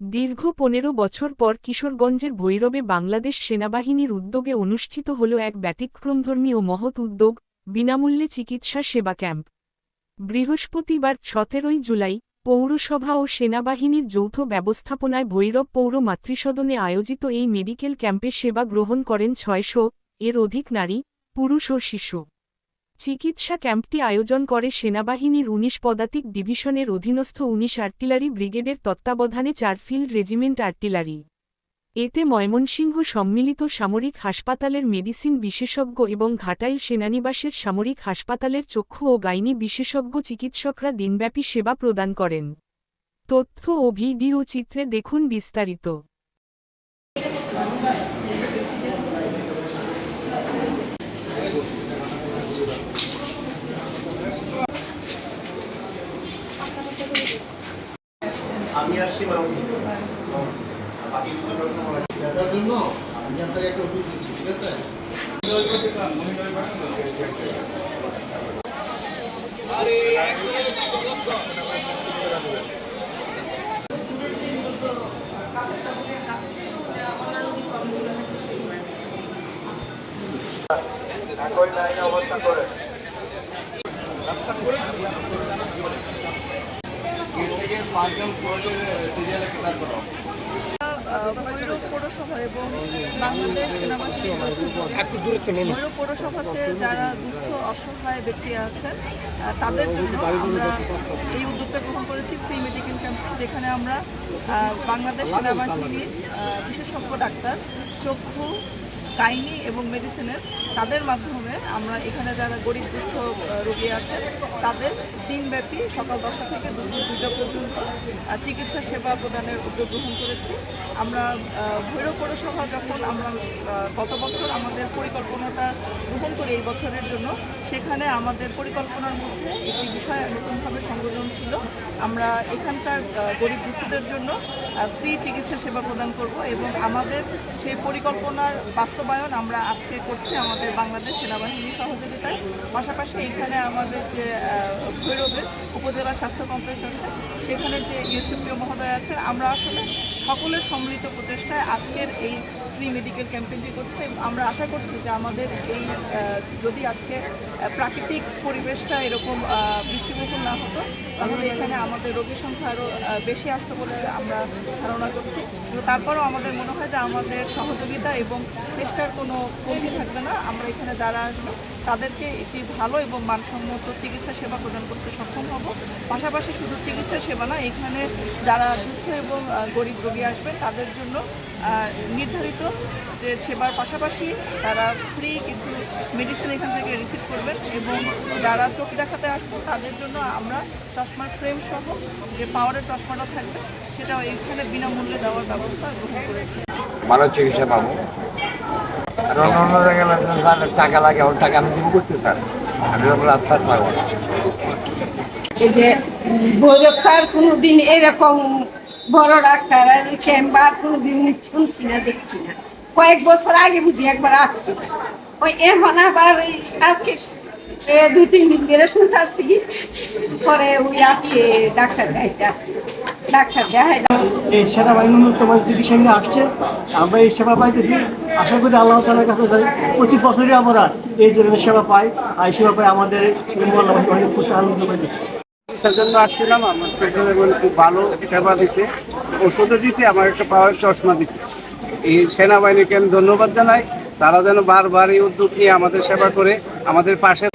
দীর্ঘ পনেরো বছর পর কিশোরগঞ্জের ভৈরবে বাংলাদেশ সেনাবাহিনীর উদ্যোগে অনুষ্ঠিত হল এক ব্যতিক্রমধর্মী ও মহৎ উদ্যোগ, বিনামূল্যে চিকিৎসা সেবা ক্যাম্প। বৃহস্পতিবার সতেরোই জুলাই, পৌরসভা ও সেনাবাহিনীর যৌথ ব্যবস্থাপনায় ভৈরব পৌর মাতৃসদনে আয়োজিত এই মেডিকেল ক্যাম্পে সেবা গ্রহণ করেন ছয়শো এর অধিক নারী, পুরুষ ও শিশু। চিকিৎসা ক্যাম্পটি আয়োজন করে সেনাবাহিনীর উনিশ পদাতিক ডিভিশনের অধীনস্থ উনিশ আর্টিলারি ব্রিগেডের তত্ত্বাবধানে চারফিল্ড রেজিমেন্ট আর্টিলারি। এতে ময়মনসিংহ সম্মিলিত সামরিক হাসপাতালের মেডিসিন বিশেষজ্ঞ এবং ঘাটাইল সেনানিবাসের সামরিক হাসপাতালের চক্ষু ও গাইনি বিশেষজ্ঞ চিকিৎসকরা দিনব্যাপী সেবা প্রদান করেন। তথ্য ও ভিডিও চিত্রে দেখুন বিস্তারিত। আমি আসছি ব্যথার জন্য আমি আপনাকে একটা ওষুধ দিচ্ছি ঠিক আছে? ভৈরব পৌরসভা এবং বাংলাদেশ সেনাবাহিনী পৌরসভাতে যারা দুস্থ অসহায় ব্যক্তি আছেন তাদের জন্য আমরা এই উদ্যোগটা গ্রহণ করেছি ফ্রি মেডিকেল ক্যাম্প যেখানে আমরা বাংলাদেশ সেনাবাহিনীর বিশেষজ্ঞ ডাক্তার, চক্ষু গাইনি এবং মেডিসিনের তাদের মাধ্যমে আমরা এখানে যারা গরিব, দুস্থ রোগী আছে, তাদের দিনব্যাপী সকাল দশটা থেকে দুপুর দুটা পর্যন্ত চিকিৎসা সেবা প্রদানের উদ্যোগ গ্রহণ করেছি। আমরা ভৈরব পৌরসভা যখন আমরা গত বছর আমাদের পরিকল্পনাটা এই বছরের জন্য। সেখানে আমাদের পরিকল্পনার মধ্যে একটি বিষয় নতুনভাবে সংযোজন ছিল। আমরা এখানকার গরিব দুস্থদের জন্য ফ্রি চিকিৎসা সেবা প্রদান করব এবং আমাদের সেই পরিকল্পনার বাস্তবায়ন আমরা আজকে করছি আমাদের বাংলাদেশ সেনাবাহিনীর সহযোগিতায়। পাশাপাশি এখানে আমাদের যে ভৈরবের উপজেলা স্বাস্থ্য কমপ্লেক্স আছে, সেখানের যে ইউসিপিও মহোদয় আছে, আমরা আসলে সকলের সম্মিলিত প্রচেষ্টায় আজকের এই ফ্রি মেডিকেল ক্যাম্পেইনটি করছে। আমরা আশা করছি যে আমাদের এই যদি আজকে প্রাকৃতিক পরিবেশটা এরকম বৃষ্টিবহুল না হতো, তাহলে এখানে আমাদের রোগীর সংখ্যা আরও বেশি আসতো বলে আমরা ধারণা করছি। তারপরেও আমাদের মনে হয় যে আমাদের সহযোগিতা এবং চেষ্টার কোনো কমতি থাকবে না। আমরা এখানে যারা আসবে তাদেরকে একটি ভালো এবং মানসম্মত চিকিৎসা সেবা প্রদান করতে সক্ষম হব। পাশাপাশি শুধু চিকিৎসা সেবা না, এখানে যারা দুস্থ এবং গরিব রোগী আসবেন তাদের জন্য নির্ধারিত যে সেবার পাশাপাশি তারা ফ্রি কিছু মেডিসিন এখান থেকে রিসিভ করবেন এবং যারা চোখ দেখাতে আসছেন তাদের জন্য আমরা চশমার ফ্রেম সহ যে পাওয়ারের চশমাটা থাকবে, সেটাও এখানে বিনামূল্যে দেওয়ার ব্যবস্থা গ্রহণ করেছি। চিকিৎসা পাবো। টাকা লাগে, ওর টাকা আমি স্যার বড় শুনছি না, দেখছি না। কয়েক বছর আগে বুঝি একবার আসছি। ওই এখন আবার আজকে দুই তিন দিন ধরে শুনতেছি পরে ওই আজকে ডাক্তার দেখাইতে আসছে। ডাক্তার দেখাইলাম এই সেনাবাহিনী তোমার চিকিৎসা নিয়ে আসছে। আমরা এই সেবা পাইতেছি। আশা করি আল্লাহ তালার কাছে প্রতি বছরই আমরা এই ধরনের সেবা পাই। আর এই সেবা পাই আমাদের খুশি আনন্দ পাইতেছি। চিকিৎসার জন্য আসছিলাম। আমার খুব ভালো সেবা দিছে। ওষুধও দিছে আমার একটা পাওয়ার চশমা দিছে। এই সেনাবাহিনীকে আমি ধন্যবাদ জানাই। তারা যেন বারবার এই উদ্যোগ নিয়ে আমাদের সেবা করে আমাদের পাশে